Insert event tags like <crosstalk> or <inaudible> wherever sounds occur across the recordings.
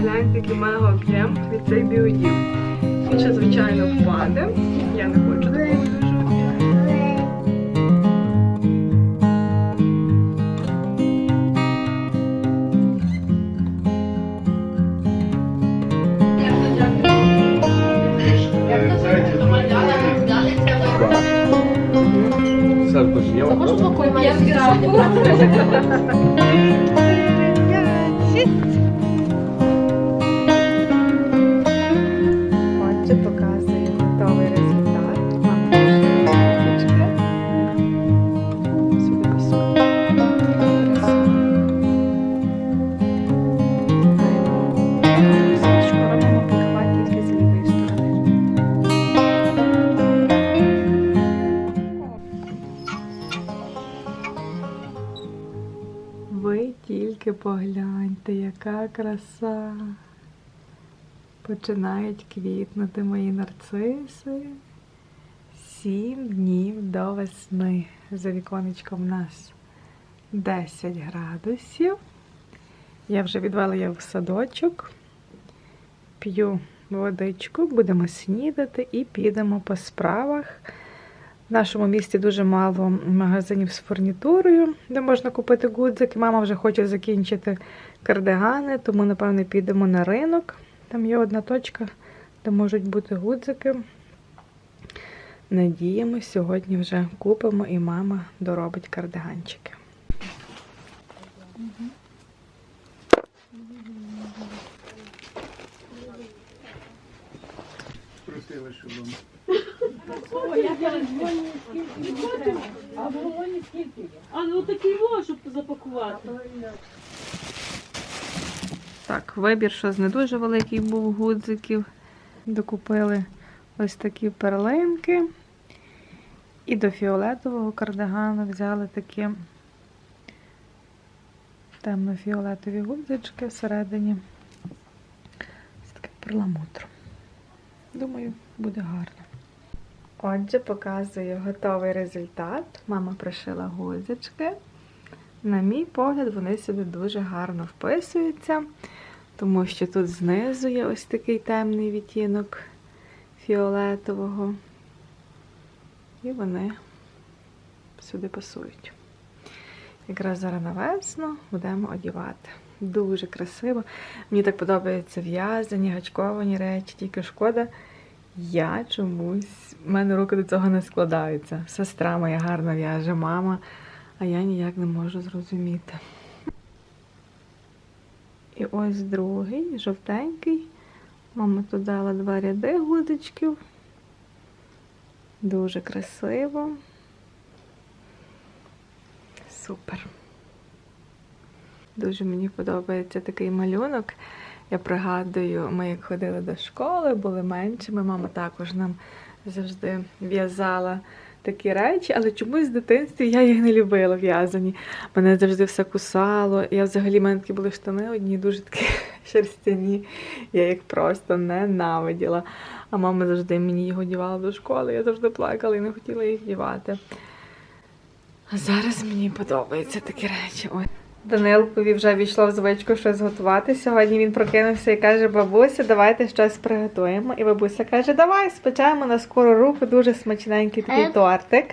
погляньте, який мега об'єм від цей біодів. Він ще, звичайно, впаде. Я не хочу такого дуже об'єму. Отже, тільки погляньте, яка краса. Починають квітнути мої нарциси. Сім днів до весни. За віконечком у нас 10 градусів. Я вже відвела її в садочок. П'ю водичку, будемо снідати і підемо по справах. В нашому місті дуже мало магазинів з фурнітурою, де можна купити гудзики. Мама вже хоче закінчити кардигани, тому, напевно, підемо на ринок. Там є одна точка, де можуть бути гудзики. Надіємось, сьогодні вже купимо і мама доробить кардиганчики. Просили, щоб вам. А ну такий во, щоб запакувати. Так, вибір, що з не дуже великий був гудзиків. Докупили ось такі перлинки. І до фіолетового кардигану взяли такі темно-фіолетові гудзички всередині. Ось таке перламутр. Думаю, буде гарно. Отже, показую готовий результат. Мама пришила гудзички. На мій погляд, вони сюди дуже гарно вписуються, тому що тут знизу є ось такий темний відтінок фіолетового. І вони сюди пасують. Якраз зараз на весну будемо одягати. Дуже красиво. Мені так подобаються в'язані, гачковані речі, тільки шкода. Я чомусь, в мене руки до цього не складаються. Сестра моя гарно в'яже, мама, а я ніяк не можу зрозуміти. І ось другий, жовтенький. Мама тут дала два ряди гудочків. Дуже красиво. Супер. Дуже мені подобається такий малюнок. Я пригадую, ми як ходили до школи, були меншими. Мама також нам завжди в'язала такі речі, але чомусь в дитинстві я їх не любила в'язані. Мене завжди все кусало. Я взагалі в мене такі були штани одні, дуже такі <laughs> шерстяні. Я їх просто ненавиділа. А мама завжди мені їх одягала до школи. Я завжди плакала і не хотіла їх вдівати. А зараз мені подобаються такі речі. Ой. Данилкові вже війшло в звичку щось готувати. Сьогодні він прокинувся і каже: бабуся, давайте щось приготуємо. І бабуся каже, давай спечемо на скору руку дуже смачненький такий Е. тортик.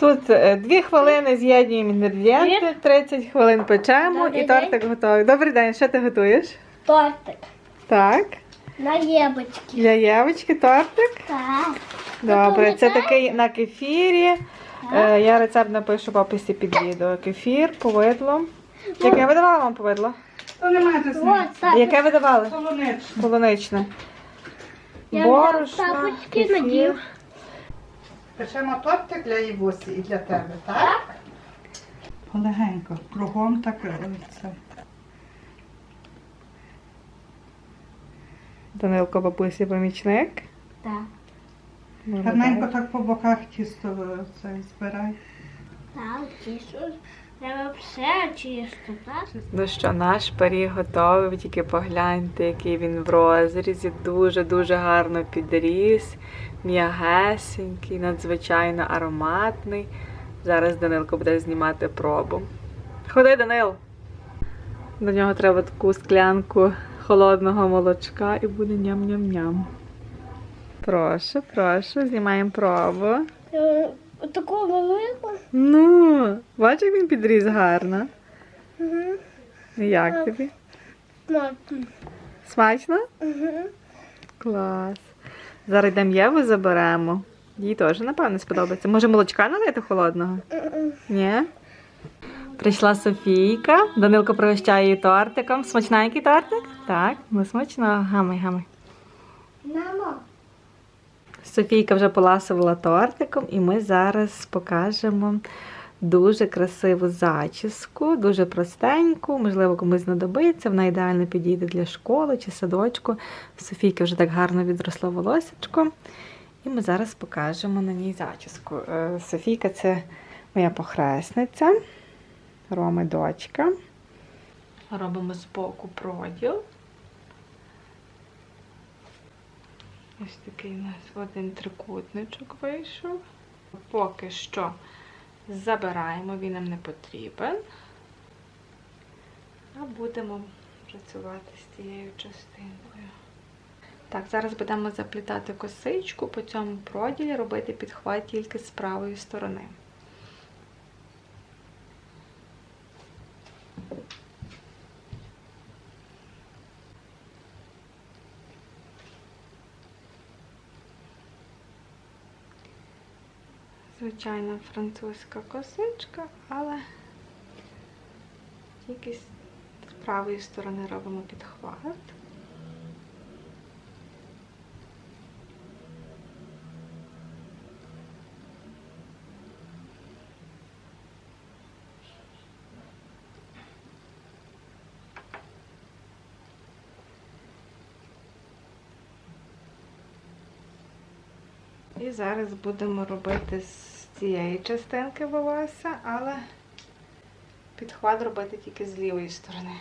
Тут е, дві хвилини з'єднуємо інгредієнти, 30 хвилин печемо Добрий і тортик готовий. Добрий день, що ти готуєш? Тортик. Так, На єбочки. для Євочки тортик. Так. Добре, це такий на кефірі. Е, Я рецепт напишу в описі під відео. Кефір, повидло. Яке ви давали вам повидло? То немає різниці. От так. Яке ви давали? Полуничне. Полуничне. Я Борошно, тапочки кефір. Печемо тортик для Івусі і для тебе, так? Полегенько, кругом так це. Данилко бабусі помічник. Так. Гарненько так по боках тісто це збирай. Так, чисто. Треба все чисто, так? Ну що, наш пиріг готовий, ви тільки погляньте, який він в розрізі. Дуже-дуже гарно підріс, м'ягесенький, надзвичайно ароматний. Зараз Данилко буде знімати пробу. Ходи, Данил! До нього треба таку склянку холодного молочка і буде ням-ням-ням. Прошу, прошу, знімаємо пробу. Е, Таку велику. Ну, бачиш, як він підріс гарно. Угу. Як тобі? Смачно? Угу. Клас. Зараз йдемо Єву заберемо. Їй теж, напевно, сподобається. Може, молочка налити холодного? Ні? Прийшла Софійка. Данилко пригощає її тортиком. Смачненький тортик? Так, ну смачно. Гамай, гамай. Мамо. Софійка вже поласувала тортиком, і ми зараз покажемо дуже красиву зачіску, дуже простеньку, можливо, комусь знадобиться. Вона ідеально підійде для школи чи садочку. Софійки вже так гарно відросло волосечко. І ми зараз покажемо на ній зачіску. Е, Софійка це моя похресниця, Роми дочка. Робимо збоку проділ. Ось такий у нас один трикутничок вийшов. Поки що забираємо, він нам не потрібен. А будемо працювати з цією частинкою. Так, зараз будемо заплітати косичку по цьому проділі, робити підхват тільки з правої сторони. Звичайна французька косичка, але тільки з правої сторони робимо підхват. І зараз будемо робити з цієї частинки волосся, але підхват робити тільки з лівої сторони.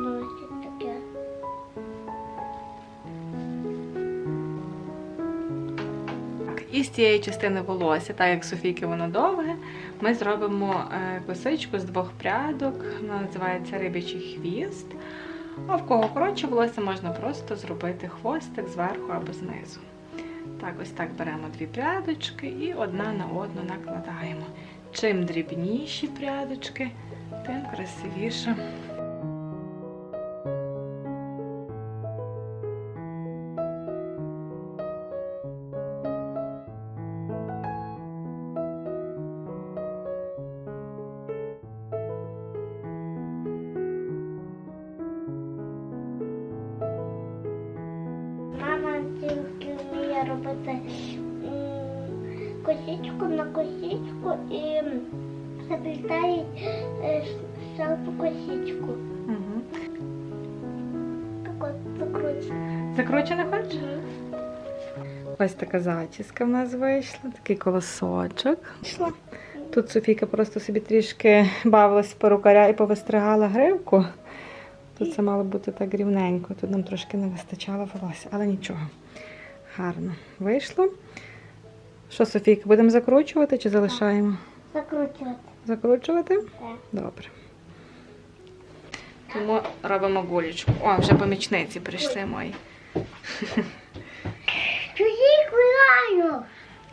Носять таке. Так, і з цієї частини волосся, так як Софійки воно довге, ми зробимо е, косичку з двох прядок. Вона називається рибячий хвіст. А в кого коротше волосся можна просто зробити хвостик зверху або знизу. Так, ось так беремо дві прядочки і одна на одну накладаємо. Чим дрібніші прядочки, тим красивіше. На косичку і заплітає е, шалку косичку. Угу. Так от закручує. Закручене хочеш? Ось така зачіска в нас вийшла, такий колосочок. Вийшла. Тут Софійка просто собі трішки бавилась в перукаря і повистригала гривку. Тут це мало бути так рівненько. Тут нам трошки не вистачало волосся, але нічого. Гарно вийшло. Що, Софійка, будемо закручувати чи залишаємо? Закручувати. Закручувати? Так. Добре. Тому робимо гулечку. О, вже помічниці прийшли мої. Чужі гуляю.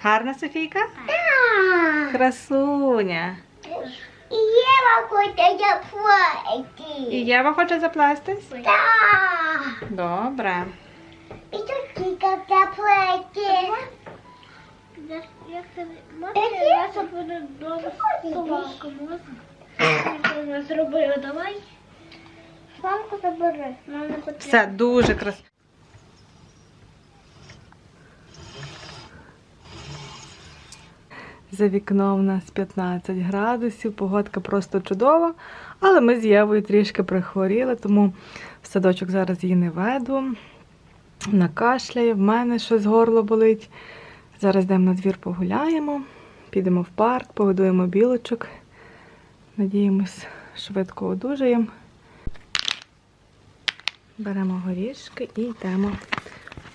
Гарна Софійка? Так. Красуня. І Єва хоче заплатити. І Єва хоче заплестись? Так. Добре. І тут тільки заплатити. Як це можна? Я буду довго собаку можна? Зробила, давай. Палку забери. Все, дуже красиво. За вікном у нас 15 градусів, погодка просто чудова. Але ми з Євою трішки прихворіли, тому в садочок зараз її не веду. Вона кашляє, в мене щось горло болить. Зараз йдемо на двір погуляємо, підемо в парк, погодуємо білочок. Надіємось, швидко одужаємо. Беремо горішки і йдемо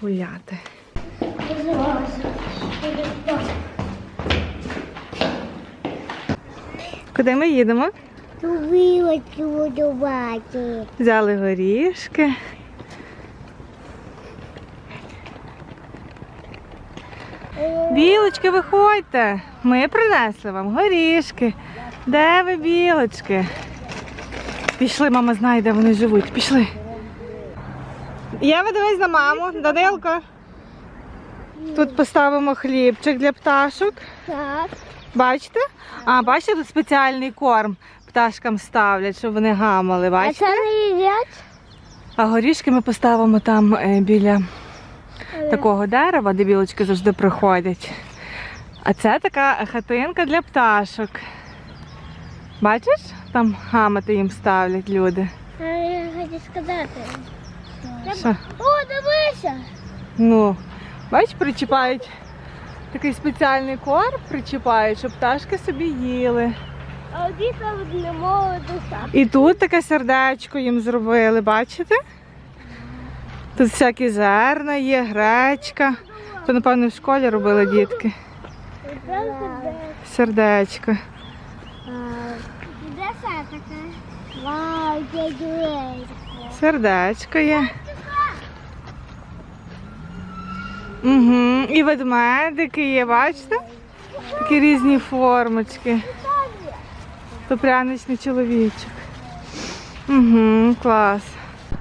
гуляти. Куди ми їдемо? Взяли горішки. Білочки, виходьте. Ми принесли вам горішки. Де ви, білочки? Пішли, мама знає, де вони живуть. Пішли. Єва, дивись на маму. Данилко. Тут поставимо хлібчик для пташок. Так. Бачите? А, бачите, тут спеціальний корм пташкам ставлять, щоб вони гамали. А це не їдять? А горішки ми поставимо там е, біля такого дерева, де білочки завжди приходять. А це така хатинка для пташок. Бачиш? Там гамати їм ставлять люди. А Я хочу сказати. Що? О, дивися! Ну, бачиш, причіпають такий спеціальний корм, причіпають, щоб пташки собі їли. А одні там не можуть. І тут таке сердечко їм зробили, бачите? Тут всякі зерна є, гречка. То, напевно, в школі робили дітки. Сердечко. Сердечко є. Угу. І ведмедики є, бачите? Такі різні формочки. То пряничний чоловічок. Угу, клас.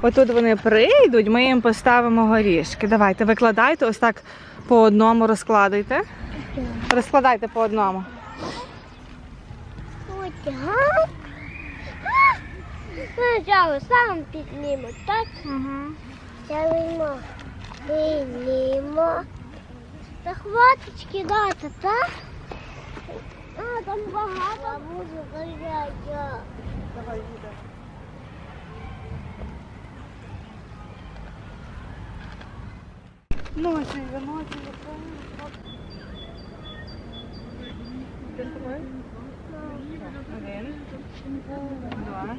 Отут вони прийдуть, ми їм поставимо горішки. Давайте, викладайте, ось так по одному розкладайте. Розкладайте по одному. Спочатку сам піднімо, так? Угу. Тягнемо. Піднімо. Та хватить дати, так? А, там багато буде заняття. Ночі, ночі, Один, два,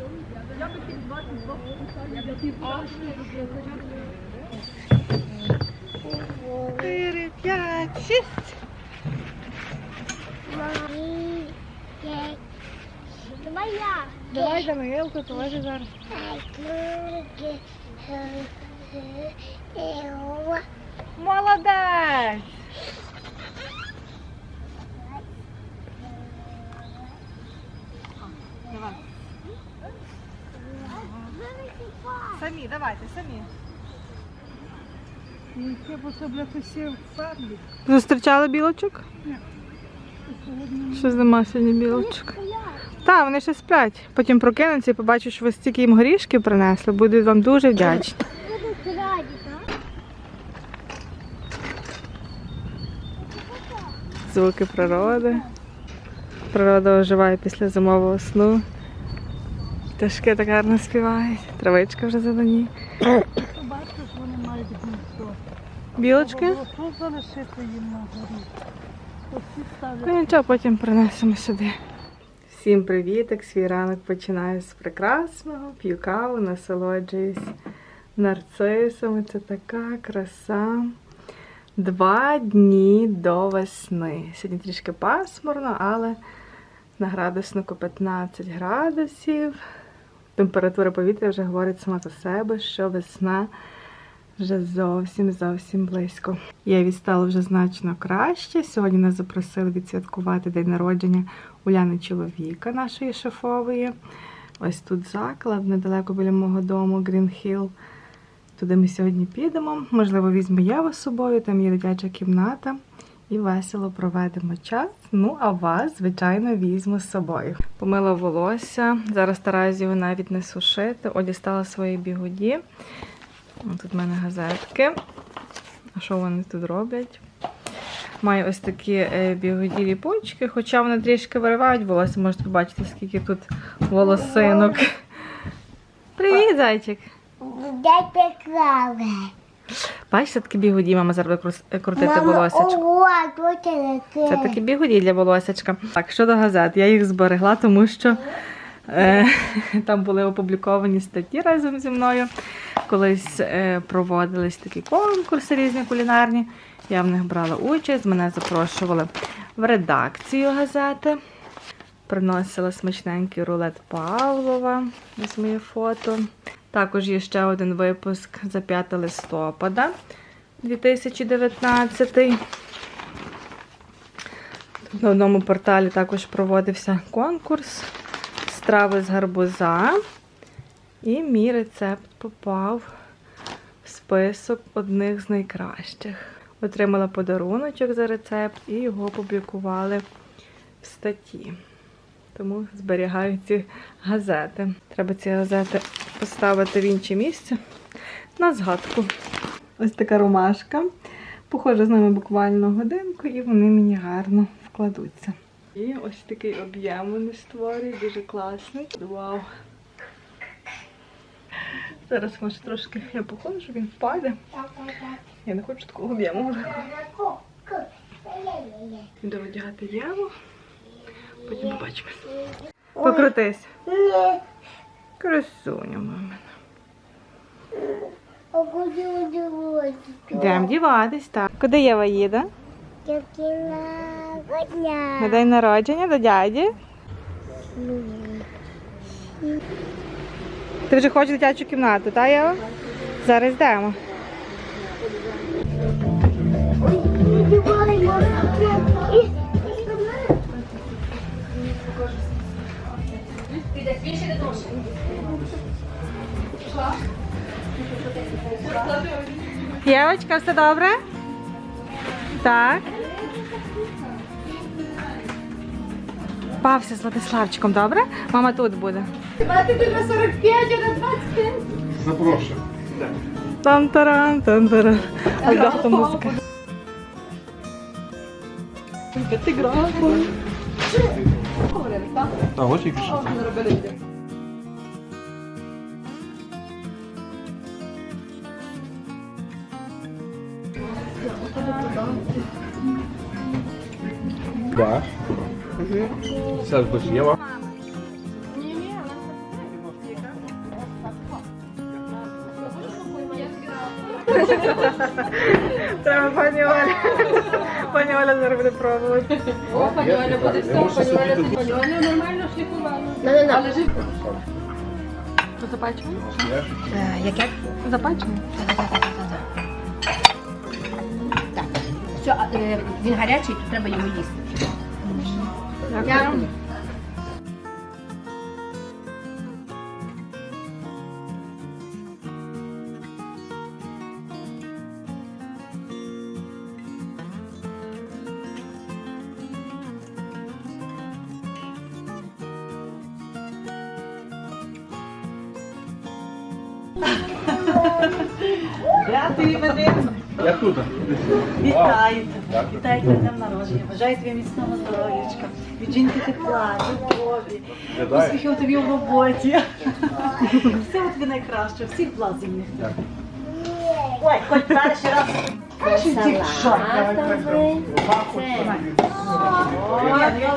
чотири, п'ять, шість. Марі, п'ять. Давай я. Давай, Данилко, теж зараз. Молодець! Давай. Самі, давайте, самі. Це посів фарбі. Зустрічали білочок? Ні. Щось нема сьогодні білочок. Так, вони ще сплять. Потім прокинуться і побачать, що ви стільки їм горішків принесли. Будуть вам дуже вдячні. Будуть раді, так? Звуки природи. Природа оживає після зимового сну. Пташки так гарно співають. Травичка вже зелені. Бачиш, вони мають гніздо. Білочки? Ну нічого, потім принесемо сюди. Всім привітик! Свій ранок починаю з прекрасного. П'ю каву, насолоджуюсь нарцисами. Це така краса. Два дні до весни. Сьогодні трішки пасмурно, але на градуснику 15 градусів. Температура повітря вже говорить сама за себе, що весна вже зовсім зовсім близько. Я відстала вже значно краще. Сьогодні нас запросили відсвяткувати день народження Уляни чоловіка, нашої шефової. Ось тут заклад, недалеко біля мого дому, Hill. Туди ми сьогодні підемо. Можливо, візьму Єву з собою, там є дитяча кімната. і весело проведемо час. Ну, а вас, звичайно, візьму з собою. Помила волосся. Зараз стараюсь його навіть не сушити. О, дістала свої бігуді. Тут в мене газетки. А що вони тут роблять? Маю ось такі е, бігуді ліпучки, хоча вони трішки виривають волосся, можете побачити, скільки тут волосинок. Привіт, зайчик! Дайте клаве. Бачите, такі бігуді, мама зараз буде крутити волосечко. це Це такі бігуді для волосечка. Так, щодо газет, я їх зберегла, тому що е, <laughs> там були опубліковані статті разом зі мною. Колись е, проводились такі конкурси різні кулінарні. Я в них брала участь, мене запрошували в редакцію газети. Приносила смачненький рулет Павлова. Ось моє фото. Також є ще один випуск за 5 листопада 2019. На одному порталі також проводився конкурс страви з гарбуза. І мій рецепт попав в список одних з найкращих. Отримала подаруночок за рецепт і його опублікували в статті. Тому зберігаю ці газети. Треба ці газети поставити в інше місце на згадку. Ось така ромашка. Походжу з ними буквально годинку, і вони мені гарно вкладуться. І ось такий об'єм вони створюють, дуже класний. Вау! Зараз може трошки я походжу, він впаде. Я не хочу такого об'єму. Іду одягати Єву. Потім побачимо. Покрутись. Красуня мамина. Йдемо діватись, так. Куди Єва їде? На день народження до дяді. Ти вже хочеш дитячу кімнату, так, Єва? Зараз йдемо. Євочка, все добре? Так. Бався з Владиславчиком, добре? Мама тут буде. Запрошую. там таран там таран А де та музика? Ти графон. А ось і пішов. Да. Зараз будеш Єва. Треба пані Оля. Пані Оля зараз буде пробувати. Пані Оля буде все, пані Оля нормально шліфувала. Що запачимо? Яке? Запачимо. Так. Все, е, він гарячий, то треба його їсти. Дякую. Я тут. Вітаю тебе, вітаю тебе днем народження. Бажаю тобі міцного здоров'ячка, від жінки тепла, любові, успіхів тобі в роботі. Всього тобі найкраще, всіх благ земних. Ой, хоч перший раз. Перший дівчат.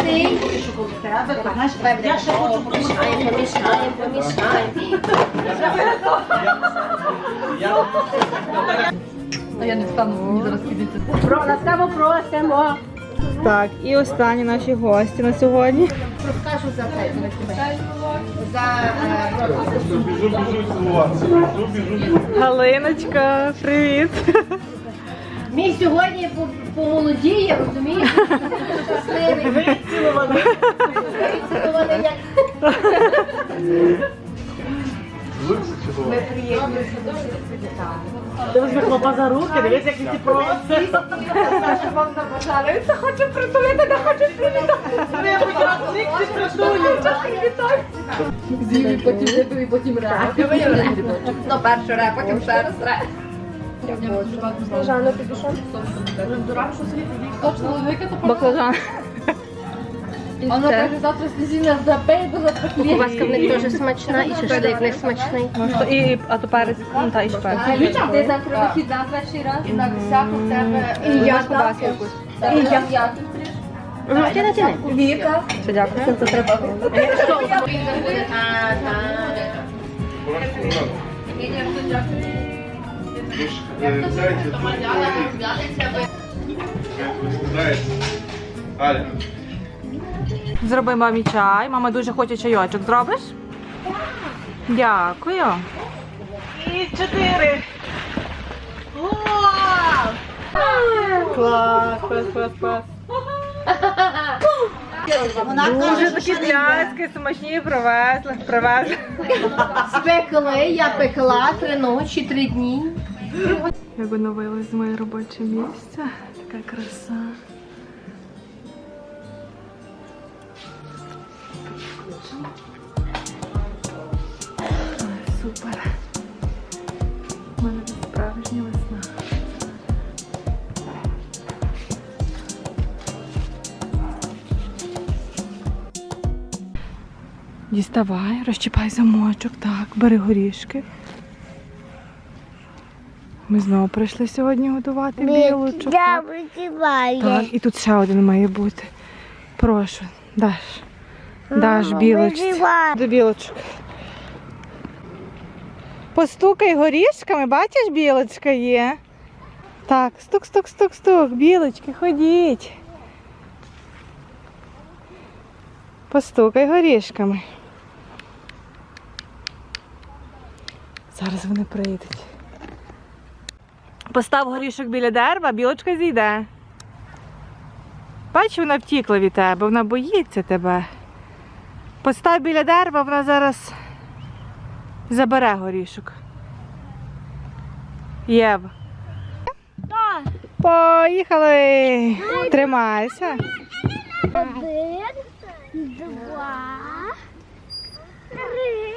Ти що коло тебе, я хочу Помішаємо, помішаємо, помішаємо. Про ласкаво просимо. Так, і останні наші гості на сьогодні. Розкажу за це. За е, Біжу, біжу цілуватися. Біжу, біжу, біжу. Галиночка, привіт. Мій сьогодні помолодіє, розумієш? Щасливий. Вицілуваний. Вицілуваний, як Ти хлопа за руки, дивись, як він ці. Саша вам. Це хоче притулити, не хоче привітати. Я будь ти потім випив і потім ре. Ну, перший ре, потім ще раз ре. Баклажан. Вона каже, завтра слізіна бо завтра Кубаска в них дуже смачна і шашлик в них смачний. І, а то перець, ну та і шпек. Ти завтра вихідна перший раз, так всяко в тебе. І я кубаски якусь. І я. Ну, тяни, тяни. Віка. Все, дякую. Це треба. Ж, е, тут складається. Аля, Зроби мамі чай. Мама дуже хоче чайочок. Зробиш? Дякую. І чотири. Клас, клас, клас, клас. Вона Дуже каже, такі що не йде. пляцки смачні привезли. Привезли. Спекли, я пекла три ночі, три дні. Як оновилось моє робоче місце. Така краса. Супер. У мене тут справжня весна. Діставай, розчіпай замочок. Так, бери горішки. Ми знову прийшли сьогодні готувати білочок. Я витіваю. Так, і тут ще один має бути. Прошу, даш. Даш білочці. До білочок. Постукай горішками, бачиш, білочка є. Так, стук, стук, стук, стук. Білочки, ходіть. Постукай горішками. Зараз вони прийдуть. Постав горішок біля дерева, білочка зійде. Бач, вона втікла від тебе, вона боїться тебе. Постав біля дерева, вона зараз забере горішок. Єв. Поїхали! Тримайся. Один, два, три,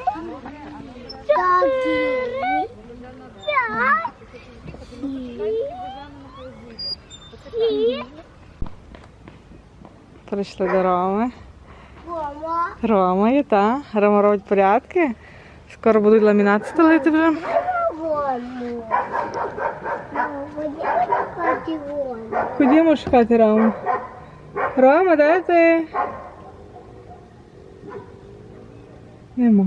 чотири, п'ять, шість, сім, Прийшли до Роми. Рома. Рома є, та. Рома робить порядки. Скоро будуть ламінат стелити вже. Ходімо шукати Рому. Рома, де ти? Нема.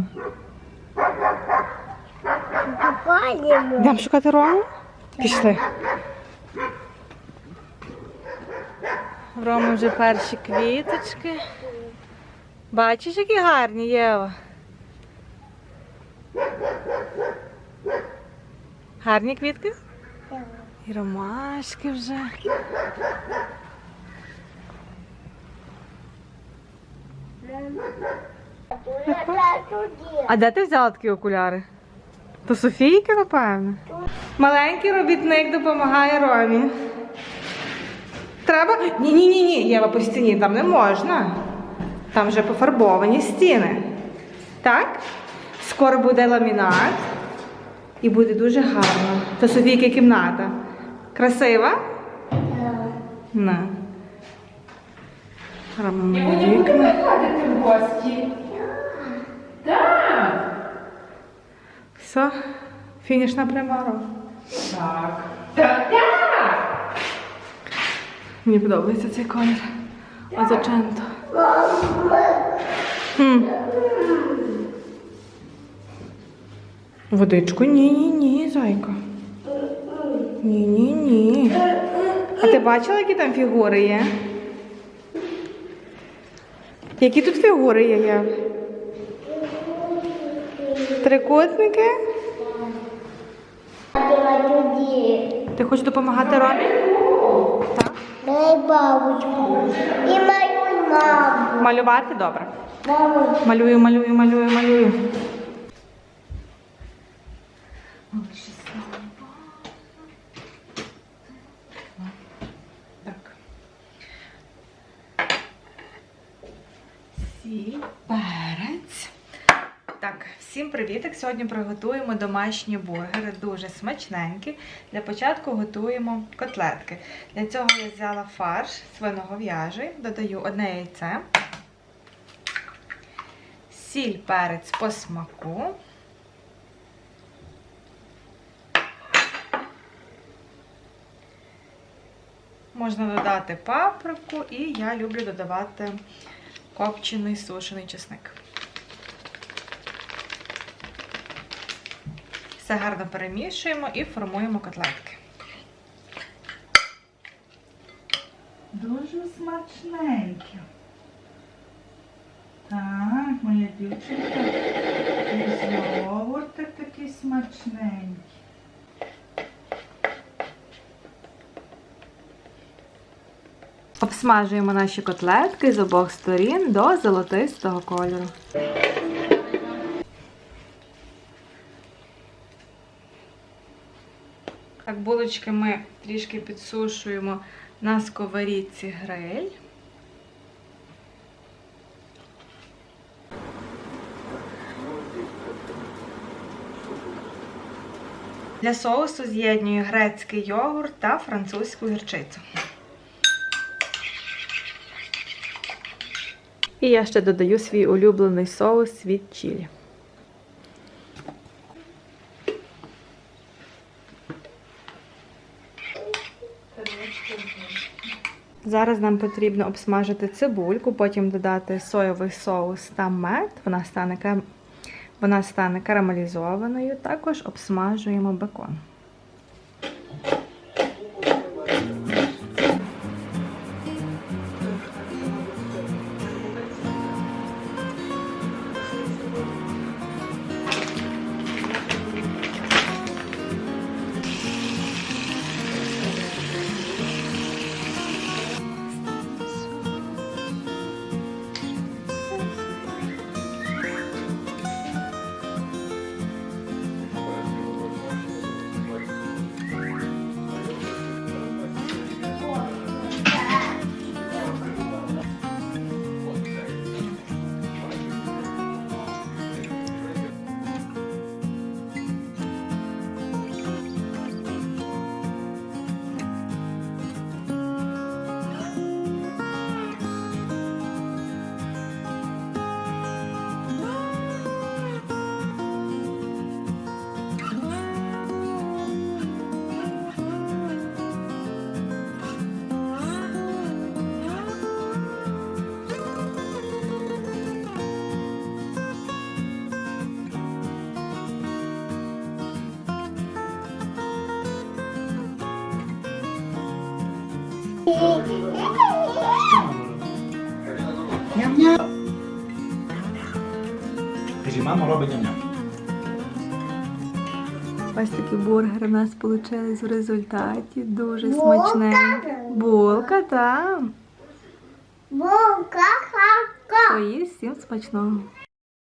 Йдемо шукати Рому? Пішли. В Роми вже перші квіточки. Бачиш, які гарні, Єва? Гарні квітки? І ромашки вже. А де ти взяла такі окуляри? То Софійки, напевно. Маленький робітник допомагає Ромі. Треба. Ні, ні, ні, ні, Єва по стіні, там не можна. Там вже пофарбовані стіни. Так? Скоро буде ламінат. І буде дуже гарно. То Софійки кімната. Красива? На. Рома мої вікна. Все, фінішна пряма. Так. Так. Мені подобається цей колір. Азоченто. Хм. Водичку? Ні, ні, ні, зайка. Ні, ні, ні. А ти бачила, які там фігури є? Які тут фігури є? Єв? Трикутники? Ти хочеш допомагати Ромі? Так. Дай бабушку. І мою маму. Малювати добре. Малюю, малюю, малюю, малюю. Сіль, перець. Так, всім привітик! Сьогодні приготуємо домашні бургери, дуже смачненькі. Для початку готуємо котлетки. Для цього я взяла фарш свиногов'яжий, додаю одне яйце, сіль, перець по смаку. Можна додати паприку і я люблю додавати копчений сушений чесник. Все гарно перемішуємо і формуємо котлетки. Дуже смачненькі. Так, моя дівчинка. І йогуртик такий смачненький. Обсмажуємо наші котлетки з обох сторін до золотистого кольору. Так, булочки ми трішки підсушуємо на сковорідці гриль. Для соусу з'єднюю грецький йогурт та французьку гірчицю. І я ще додаю свій улюблений соус від чілі. Зараз нам потрібно обсмажити цибульку, потім додати соєвий соус та мед. Вона стане, Вона стане карамелізованою. Також обсмажуємо бекон. Мама робить ням-ням. Ось такі бургери у нас вийшли в результаті. Дуже смачне. Булка, там. Булка, ха. Поїсть всім смачного.